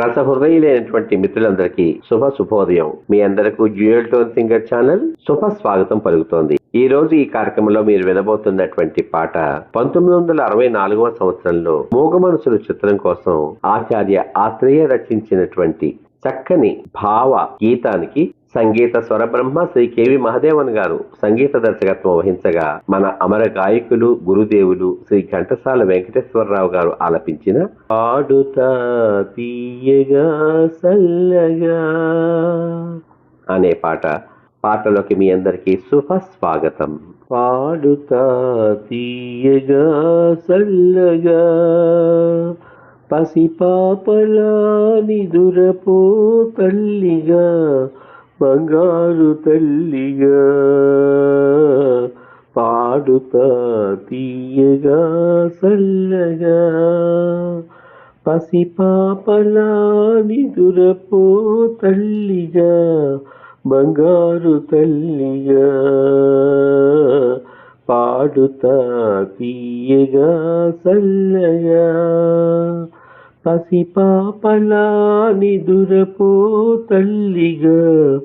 రసహృదయులైనటువంటి మిత్రులందరికీ శుభ శుభోదయం. మీ అందరకు జ్యూయల్ టోన్ సింగర్ ఛానల్ శుభ స్వాగతం పలుకుతోంది. ఈ రోజు ఈ కార్యక్రమంలో మీరు వినబోతున్నటువంటి పాట పంతొమ్మిది వందల అరవై నాలుగవ సంవత్సరంలో మూగ చిత్రం కోసం ఆచార్య ఆత్రేయ రచించినటువంటి చక్కని భావ గీతానికి సంగీత స్వరబ్రహ్మ శ్రీ కేవి మహదేవన్ గారు సంగీత దర్శకత్వం వహించగా మన అమర గాయకులు గురుదేవులు శ్రీ ఘంటసాల వెంకటేశ్వరరావు గారు ఆలపించిన పాడుతా తీయగా సల్లగా అనే పాట పాటలోకి మీ అందరికీ శుభ స్వాగతం పాడుతా తీయగా సల్లగా పసిపాపలా నిదురపో తల్లిగా బంగారు తల్లిగా పాడుతా తీయగా సల్లగా. పసిపాపలా నిదురపో తల్లిగా బంగారు తల్లిగా పాడుతా తీయగా సల్లగా. పసిపాపలా నిదురపో తల్లిగా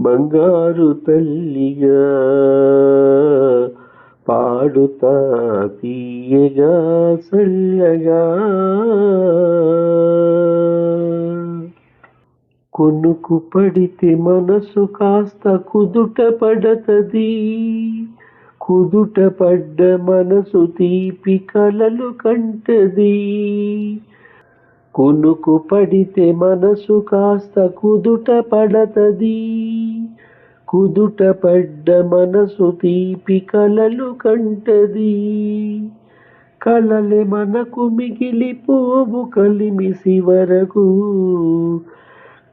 బంగారు తల్లిగా. పాడుతా తీయగా సల్లగా కొనుకు పడితే మనసు కాస్త కుదుట పడతది. కుదుట పడ్డ మనసు తీపి కలలు కంటది. కొనుకు పడితే మనసు కాస్త కుదుట పడతది. కుదుట పడ్డ మనసు తీపి కలలు కంటది. కలలే మనకు మిగిలిపోవు కలిమిసి వరకు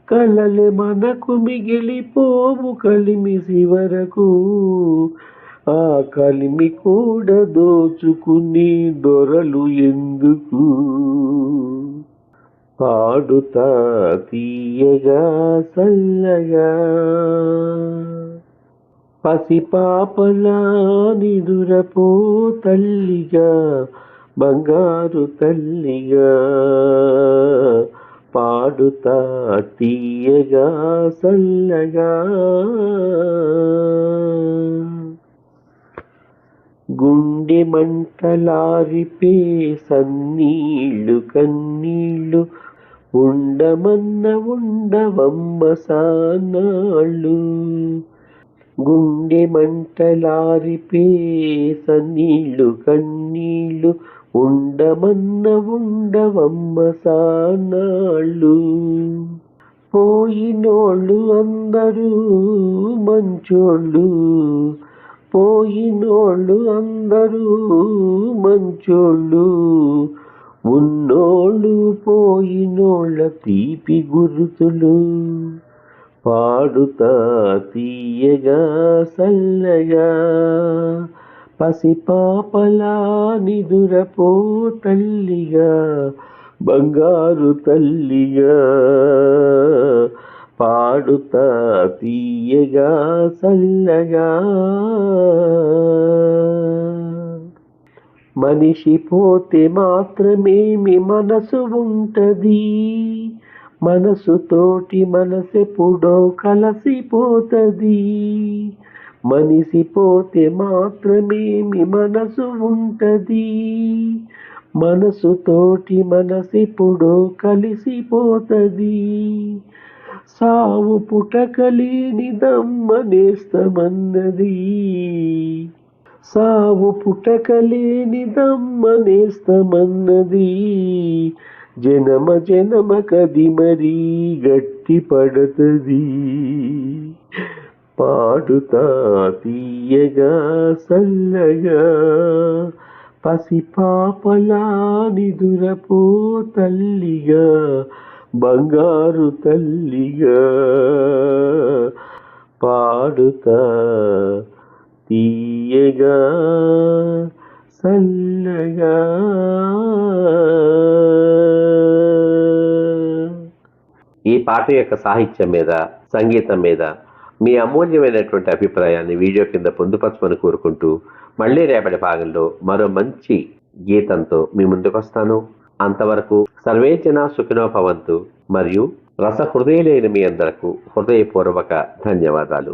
కలలే మనకు మిగిలిపోవు కలిమిసి వరకు ఆ కలిమి కూడా దోచుకుని దొరలు ఎందుకు? పాడుతా తీయగా సల్లగా. పసిపాపలా నిదురపో తల్లిగా బంగారు తల్లిగా. పాడుతా తీయగా సల్లగా. గుండె మంటలారిపే సన్నీళ్ళు కన్నీళ్ళు. ఉండమన్న ఉండవమ్మ సానాళ్ళు. గుండె మంటలారిపే సన్నీళ్ళు కన్నీళ్ళు. ఉండమన్న ఉండవమ్మ సానాళ్ళు. పోయినోళ్ళు అందరూ మంచోళ్ళు. పోయినోళ్ళు అందరూ మంచోళ్ళు. ఉన్నోళ్ళు పోయినోళ్ళ తీపి గుర్తులు. పాడుతా తీయగా సల్లగా. పసిపాపలా నిదురపో తల్లిగా బంగారు తల్లిగా. పాడుతా తీయగా సల్లగా. మనిషి పోతే మాత్రమేమి మనసు ఉంటది. మనసుతోటి మనసెప్పుడో కలసిపోతుంది. మనిషి పోతే మాత్రమేమి మనసు ఉంటది. మనసుతోటి మనసెప్పుడో కలిసిపోతుంది. సావు పుటకలేని దమ్మనేస్తమన్నది సావు పుటకలేని దమ్మనేస్తమన్నది జనమ జనమ కది మరీ గట్టి పడతది. పాడుతా తీయగా సల్లగా పసిపాపలా నిదురపో తల్లిగా బంగారు తల్లిగా పాడుతా తీయగా సన్నగా. ఈ పాట యొక్క సాహిత్యం మీద సంగీతం మీద మీ అమూల్యమైనటువంటి అభిప్రాయాన్ని వీడియో కింద పొందుపరచమని కోరుకుంటూ మళ్ళీ రేపటి భాగంలో మరో మంచి గీతంతో మీ ముందుకు వస్తాను అంతవరకు సర్వే జన సుఖినో భవంతు. మరియు రసహృదయలేని మీ అందరకు హృదయపూర్వక ధన్యవాదాలు.